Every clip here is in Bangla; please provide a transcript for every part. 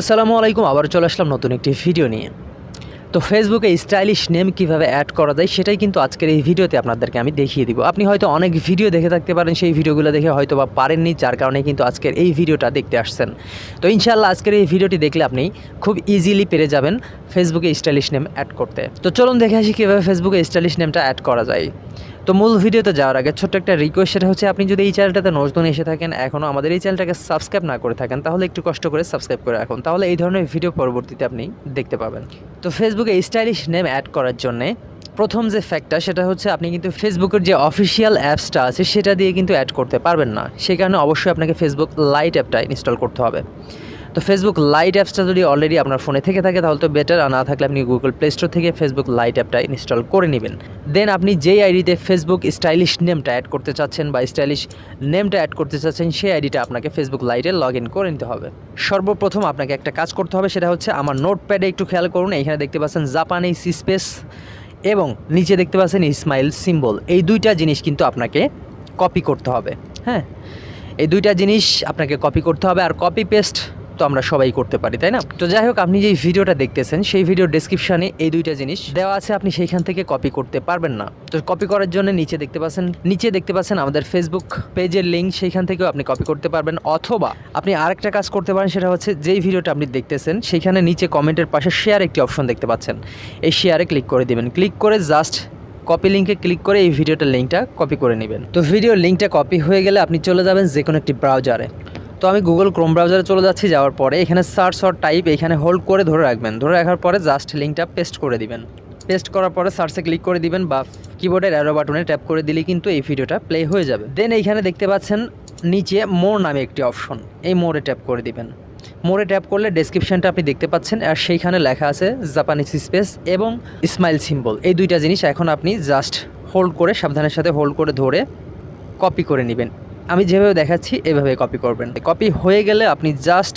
আসসালামু আলাইকুম আবার চলে আসলাম নতুন একটি ভিডিও নিয়ে। তো ফেসবুকে স্টাইলিশ নেম কীভাবে অ্যাড করা যায় সেটাই কিন্তু আজকের এই ভিডিওতে আপনাদেরকে আমি দেখিয়ে দিব। আপনি হয়তো অনেক ভিডিও দেখে থাকতে পারেন, সেই ভিডিওগুলো দেখে হয়তো বা পারেননি, যার কারণে কিন্তু আজকের এই ভিডিওটা দেখতে আসছেন। তো ইনশাল্লাহ আজকের এই ভিডিওটি দেখলে আপনি খুব ইজিলি পেরে যাবেন ফেসবুকে স্টাইলিশ নেম অ্যাড করতে। তো চলুন দেখে আসি কীভাবে ফেসবুকে স্টাইলিশ নেমটা অ্যাড করা যায়। তো মূল ভিডিওতে যাওয়ার আগে ছোট্ট একটা রিকোয়েস্ট সেটা হচ্ছে আপনি যদি এই চ্যানেলটাতে নতুন এসে থাকেন এখনও আমাদের এই চ্যানেলটাকে সাবস্ক্রাইব না করে থাকেন, তাহলে একটু কষ্ট করে সাবস্ক্রাইব করে রাখুন। তাহলে এই ধরনের ভিডিও পরবর্তীতে আপনি দেখতে পাবেন। তো ফেসবুকে স্টাইলিশ নেম অ্যাড করার জন্যে প্রথম যে ফ্যাক্টটা সেটা হচ্ছে আপনি কিন্তু ফেসবুকের যে অফিসিয়াল অ্যাপসটা আছে, সেটা দিয়ে কিন্তু অ্যাড করতে পারবেন না। সেই কারণে অবশ্যই আপনাকে ফেসবুক লাইট অ্যাপটা ইনস্টল করতে হবে। তো ফেসবুক লাইট অ্যাপসটা যদি অলরেডি আপনার ফোনে থেকে থাকে, তাহলে তো বেটার আর না থাকলে আপনি গুগল প্লে স্টোর থেকে ফেসবুক লাইট অ্যাপটা ইনস্টল করে নেবেন। দেন আপনি যেই আইডিতে ফেসবুক স্টাইলিশ নেমটা অ্যাড করতে চাচ্ছেন বা স্টাইলিশ নেমটা অ্যাড করতে চাচ্ছেন, সেই আইডিটা আপনাকে ফেসবুক লাইটে লগ ইন করে নিতে হবে। সর্বপ্রথম আপনাকে একটা কাজ করতে হবে, সেটা হচ্ছে আমার নোটপ্যাডে একটু খেয়াল করুন এখানে দেখতে পাচ্ছেন জাপানিজ স্পেস এবং নিচে দেখতে পাচ্ছেন ইসমাইল সিম্বল এই দুইটা জিনিস কিন্তু আপনাকে কপি করতে হবে হ্যাঁ? এই দুইটা জিনিস আপনাকে কপি করতে হবে, আর কপি পেস্ট তো আমরা সবাই করতে পারি, তাই না? তো যাই হোক, আপনি যেই ভিডিওটা দেখতেছেন, সেই ভিডিও ডেসক্রিপশানে এই দুইটা জিনিস দেওয়া আছে, আপনি সেইখান থেকে কপি করতে পারবেন না। তো কপি করার জন্য নিচে দেখতে পাচ্ছেন, নিচে দেখতে পাচ্ছেন আমাদের ফেসবুক পেজের লিঙ্ক সেইখান থেকেও আপনি কপি করতে পারবেন। অথবা আপনি আরেকটা কাজ করতে পারেন, সেটা হচ্ছে যেই ভিডিওটা আপনি দেখতেছেন, সেইখানে নিচে কমেন্টের পাশে শেয়ার একটি অপশন দেখতে পাচ্ছেন। এই শেয়ারে ক্লিক করে দিবেন। ক্লিক করে জাস্ট কপি লিঙ্কে ক্লিক করে এই ভিডিওটার লিঙ্কটা কপি করে নেবেন। তো ভিডিও লিঙ্কটা কপি হয়ে গেলে আপনি চলে যাবেন যে কোনো একটি ব্রাউজারে তো আমি গুগল ক্রোম ব্রাউজারে চলে যাচ্ছি, যাওয়ার পরে এখানে সার্চ অর টাইপ এখানে হোল্ড করে ধরে রাখবেন। ধরে রাখার পরে জাস্ট লিঙ্কটা পেস্ট করে দিবেন। পেস্ট করার পরে সার্চে ক্লিক করে দিবেন বা কিবোর্ডের অ্যারো বাটনে ট্যাপ করে দিলে কিন্তু এই ভিডিওটা প্লে হয়ে যাবে। দেন এইখানে দেখতে পাচ্ছেন নিচে মোর নামে একটি অপশন এই মোড়ে ট্যাপ করে দিবেন। মোড়ে ট্যাপ করলে ডেসক্রিপশনটা আপনি দেখতে পাচ্ছেন, আর সেইখানে লেখা আছে জাপানিজ স্পেস এবং স্মাইল সিম্বল এই দুইটা জিনিস এখন আপনি জাস্ট হোল্ড করে, সাবধানের সাথে হোল্ড করে ধরে কপি করে নেবেন। আমি যেভাবে দেখাচ্ছি, এভাবে কপি করবেন। কপি হয়ে গেলে আপনি জাস্ট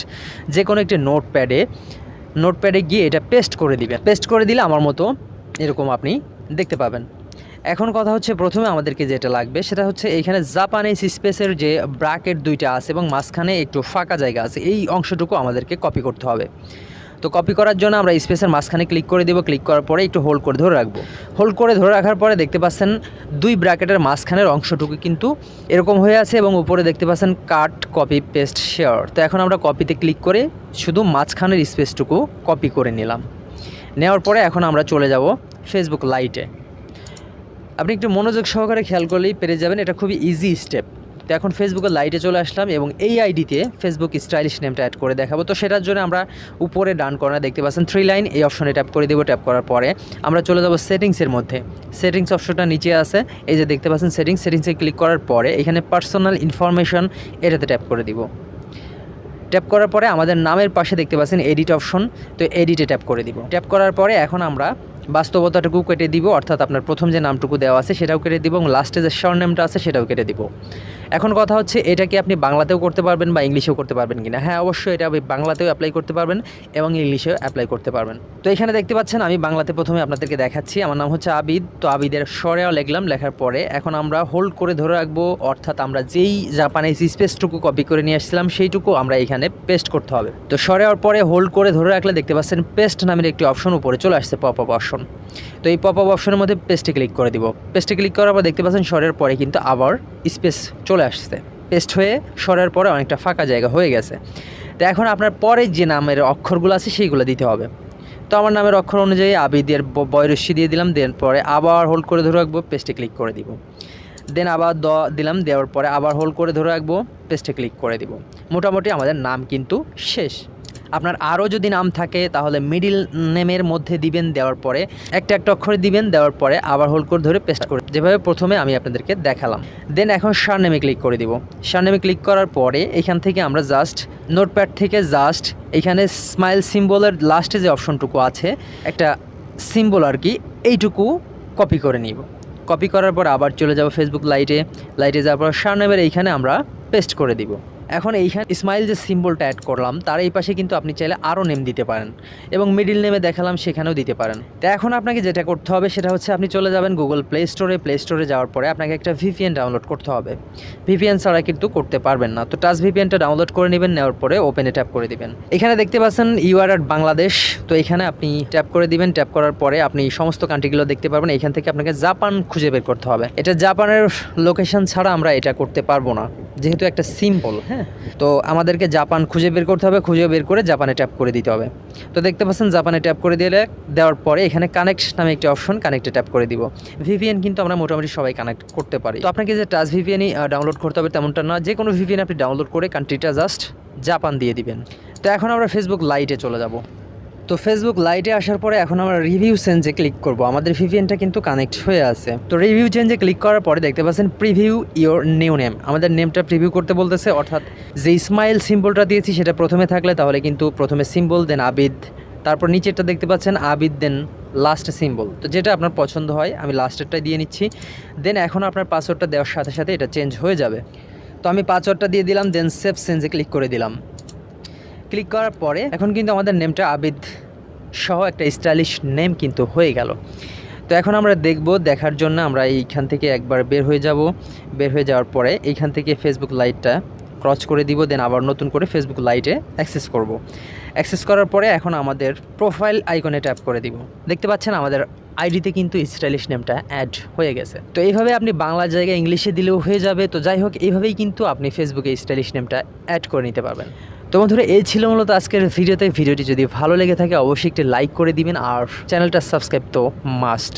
যে কোনো একটি নোট প্যাডে নোট প্যাডে গিয়ে এটা পেস্ট করে দিবেন। পেস্ট করে দিলে আমার মতো এরকম আপনি দেখতে পাবেন। এখন কথা হচ্ছে প্রথমে আমাদেরকে যেটা লাগবে, সেটা হচ্ছে এইখানে জাপানিজ স্পেসের যে ব্রাকেট দুইটা আছে এবং মাঝখানে একটু ফাঁকা জায়গা আছে, এই অংশটুকু আমাদেরকে কপি করতে হবে। তো কপি করার জন্য আমরা স্পেসের মাঝখানে ক্লিক করে দেবো। ক্লিক করার পরে একটু হোল্ড করে ধরে রাখব। হোল্ড করে ধরে রাখার পরে দেখতে পাচ্ছেন দুই ব্র্যাকেটের মাঝখানের অংশটুকু কিন্তু এরকম হয়ে আছে এবং উপরে দেখতে পাচ্ছেন কাট কপি পেস্ট শেয়ার তো এখন আমরা কপিতে ক্লিক করে শুধু মাঝখানের স্পেসটুকু কপি করে নিলাম। নেওয়ার পরে এখন আমরা চলে যাব ফেসবুক লাইটে আপনি একটু মনোযোগ সহকারে খেয়াল করলেই পেরে যাবেন। এটা খুবই ইজি স্টেপ তো এখন ফেসবুকের লাইটে চলে আসলাম এবং এই আইডিতে ফেসবুক স্টাইলিশ নেমটা অ্যাড করে দেখাবো। তো সেটার জন্য আমরা উপরে ডান কর্নার দেখতে পাচ্ছেন থ্রি লাইন এই অপশনে ট্যাপ করে দেবো ট্যাপ করার পরে আমরা চলে যাব সেটিংসের মধ্যে। সেটিংস অপশনটা নিচে আছে, এই যে দেখতে পাচ্ছেন সেটিংস সেটিংসে ক্লিক করার পরে এখানে পার্সোনাল ইনফরমেশন এটাতে ট্যাপ করে দিব। ট্যাপ করার পরে আমাদের নামের পাশে দেখতে পাচ্ছেন এডিট অপশন তো এডিটে ট্যাপ করে দিব। ট্যাপ করার পরে এখন আমরা বাস্তবতাটুকু কেটে দিব, অর্থাৎ আপনার প্রথম যে নামটুকু দেওয়া আছে সেটাও কেটে দিব এবং লাস্টে যে শর্ট নেমটা আছে সেটাও কেটে দিব। এখন কথা হচ্ছে এটা কি আপনি বাংলাতেও করতে পারবেন বা ইংলিশেও করতে পারবেন কিনা? হ্যাঁ অবশ্যই এটা আপনি বাংলাতেও অ্যাপ্লাই করতে পারবেন এবং ইংলিশেও অ্যাপ্লাই করতে পারবেন। তো এখানে দেখতে পাচ্ছেন, আমি বাংলাতে প্রথমে আপনাদেরকে দেখাচ্ছি। আমার নাম হচ্ছে আবিদ। তো আবিদের স্বরেও লেখলাম, লেখার পরে এখন আমরা হোল্ড করে ধরে রাখব। অর্থাৎ আমরা যেই জাপানিজ স্পেসটুকু কপি করে নিয়ে আসছিলাম, সেইটুকু আমরা এখানে পেস্ট করতে হবে। তো সরেওয়ার পরে হোল্ড করে ধরে রাখলে দেখতে পাচ্ছেন পেস্ট নামের একটি অপশন উপরে চলে আসছে পপ আপ অপশন। তো এই পপ আপ অপশনের মধ্যে পেস্টে ক্লিক করে দিব। পেস্টে ক্লিক করার পর দেখতে পাচ্ছেন সরের পরে কিন্তু আবার স্পেস চলে আসছে। পেস্ট হয়ে সরের পরে অনেকটা ফাঁকা জায়গা হয়ে গেছে। তো এখন আপনার পরের যে নামের অক্ষরগুলো আছে সেইগুলো দিতে হবে। তো আমার নামের অক্ষর অনুযায়ী আবিদের ব- বয়রস্যি দিয়ে দিলাম, দেন পরে আবার হোল্ড করে ধরে রাখব পেস্টে ক্লিক করে দিব। দেন আবার দ দিলাম, দেওয়ার পরে আবার হোল্ড করে ধরে রাখব পেস্টে ক্লিক করে দিব। মোটামুটি আমাদের নাম কিন্তু শেষ। আপনার আরও যদি নাম থাকে, তাহলে মিডিল নেমের মধ্যে দিবেন দেওয়ার পরে, একটা একটা অক্ষরে দিবেন দেওয়ার পরে আবার হোল্ড করে ধরে পেস্ট করে। যেভাবে প্রথমে আমি আপনাদেরকে দেখালাম। দেন এখন সার নেমে ক্লিক করে দিব। সার নেমে ক্লিক করার পরে এখান থেকে আমরা জাস্ট নোটপ্যাড থেকে জাস্ট এখানে স্মাইল সিম্বলের লাস্টে যে অপশনটুকু আছে, একটা সিম্বল আর কি, এইটুকু কপি করে নিব। কপি করার পর আবার চলে যাব ফেসবুক লাইটে লাইটে যাওয়ার পর সার নেমের এইখানে আমরা পেস্ট করে দিব। এখন এইখানে ইসমাইল যে সিম্বলটা অ্যাড করলাম, তার এই পাশে কিন্তু আপনি চাইলে আরও নেম দিতে পারেন এবং মিডিল নেমে দেখালাম, সেখানেও দিতে পারেন। তো এখন আপনাকে যেটা করতে হবে, সেটা হচ্ছে আপনি চলে যাবেন গুগল প্লে স্টোরে প্লে স্টোরে যাওয়ার পরে আপনাকে একটা ভিপিএন ডাউনলোড করতে হবে। ভিপিএন ছাড়া কিন্তু করতে পারবেন না। তো টাচ ভিপিএনটা ডাউনলোড করে নেবেন, নেওয়ার পরে ওপেনে ট্যাপ করে দিবেন। এখানে দেখতে পাচ্ছেন ইউআর অ্যাট বাংলাদেশ তো এখানে আপনি ট্যাপ করে দিবেন। ট্যাপ করার পরে আপনি সমস্ত কান্ট্রিগুলো দেখতে পারবেন। এখান থেকে আপনাকে জাপান খুঁজে বের করতে হবে। এটা জাপানের লোকেশন ছাড়া আমরা এটা করতে পারব না। যেহেতু একটা সিম্পল হ্যাঁ? তো আমাদেরকে জাপান খুঁজে বের করতে হবে, খুঁজে বের করে জাপানে ট্যাপ করে দিতে হবে। তো দেখতে পাচ্ছেন জাপানে ট্যাপ করে দিলে, দেওয়ার পরে এখানে কানেক্ট নামে একটি অপশন কানেক্টে ট্যাপ করে দিব। ভিপিএন কিন্তু আমরা মোটামুটি সবাই কানেক্ট করতে পারি। তো আপনাকে যে টাচ ভিপিএনই ডাউনলোড করতে হবে তেমনটা না যে কোনো ভিপিএন আপনি ডাউনলোড করে কান্ট্রিটা জাস্ট জাপান দিয়ে দিবেন। তো এখন আমরা ফেসবুক লাইটে চলে যাব। তো ফেসবুক লাইটে আসার পরে এখন আমরা রিভিউ চেঞ্জে ক্লিক করব। আমাদের ভিভিএনটা কিন্তু কানেক্ট হয়ে আছে। তো রিভিউ চেঞ্জে ক্লিক করার পরে দেখতে পাচ্ছেন প্রিভিউ ইওর নিউ নেম আমাদের নেমটা প্রিভিউ করতে বলতেছে, অর্থাৎ যে স্মাইল সিম্বলটা দিয়েছি সেটা প্রথমে থাকলে তাহলে কিন্তু প্রথমে সিম্বল দেন আবিদ। তারপর নিচেরটা দেখতে পাচ্ছেন, আবিদ দেন লাস্ট সিম্বল তো যেটা আপনার পছন্দ হয়, আমি লাস্টেরটাই দিয়ে নিচ্ছি। দেন এখন আপনার পাসওয়ার্ডটা দেওয়ার সাথে সাথে এটা চেঞ্জ হয়ে যাবে। তো আমি পাসওয়ার্ডটা দিয়ে দিলাম দেন সেভ চেঞ্জে ক্লিক করে দিলাম। ক্লিক করার পরে এখন কিন্তু আমাদের নেমটা আবিদ সহ একটা স্টাইলিশ নেম কিন্তু হয়ে গেল। তো এখন আমরা দেখব, দেখার জন্য আমরা এইখান থেকে একবার বের হয়ে যাব। বের হয়ে যাওয়ার পরে এইখান থেকে ফেসবুক লাইটটা ক্রস করে দিব দেন আবার নতুন করে ফেসবুক লাইটে অ্যাক্সেস করব। অ্যাক্সেস করার পরে এখন আমাদের প্রোফাইল আইকনে ট্যাপ করে দিব। দেখতে পাচ্ছেন আমাদের আইডিতে কিন্তু স্টাইলিশ নেমটা অ্যাড হয়ে গেছে। তো এইভাবে আপনি বাংলা জায়গায় ইংলিশে দিলেও হয়ে যাবে। তো যাই হোক, এইভাবেই কিন্তু আপনি ফেসবুকে স্টাইলিশ নেমটা অ্যাড করে নিতে পারবেন। তো বন্ধুরা, এই ছিল মূলত আজকের ভিডিওতে। ভিডিওটি যদি ভালো লেগে থাকে, অবশ্যই একটি লাইক করে দিবেন। আর চ্যানেলটা সাবস্ক্রাইব তো মাস্ট